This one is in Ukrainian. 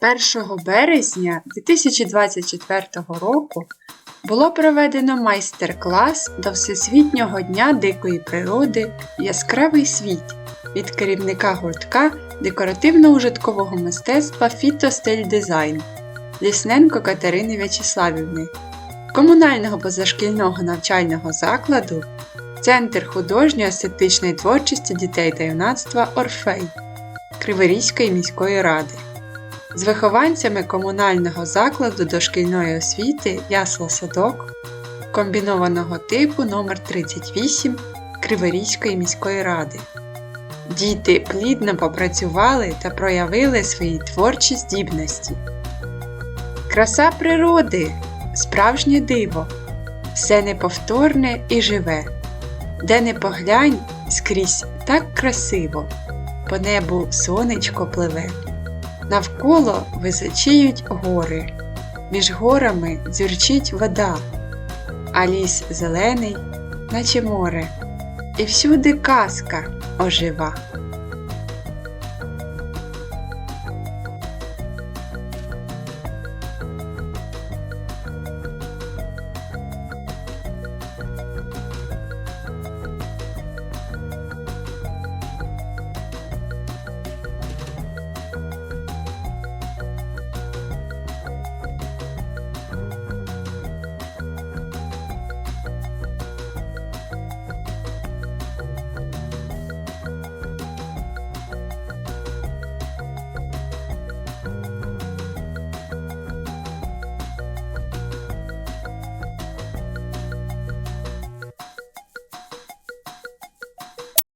1 березня 2024 року було проведено майстер-клас до Всесвітнього дня дикої природи Яскравий світ від керівника гуртка декоративно-ужиткового мистецтва Фітостиль Дизайн Лісненко Катерини В'ячеславівни, комунального позашкільного навчального закладу, Центр художньо-естетичної творчості дітей та юнацтва Орфей Криворізької міської ради з вихованцями комунального закладу дошкільної освіти Ясла Садок комбінованого типу номер 38 Криворізької міської ради. Діти плідно попрацювали та проявили свої творчі здібності. Краса природи справжнє диво, все неповторне і живе, де не поглянь скрізь так красиво, по небу сонечко пливе. Навколо височіють гори, між горами дзюрчить вода, а ліс зелений, наче море, і всюди казка ожива.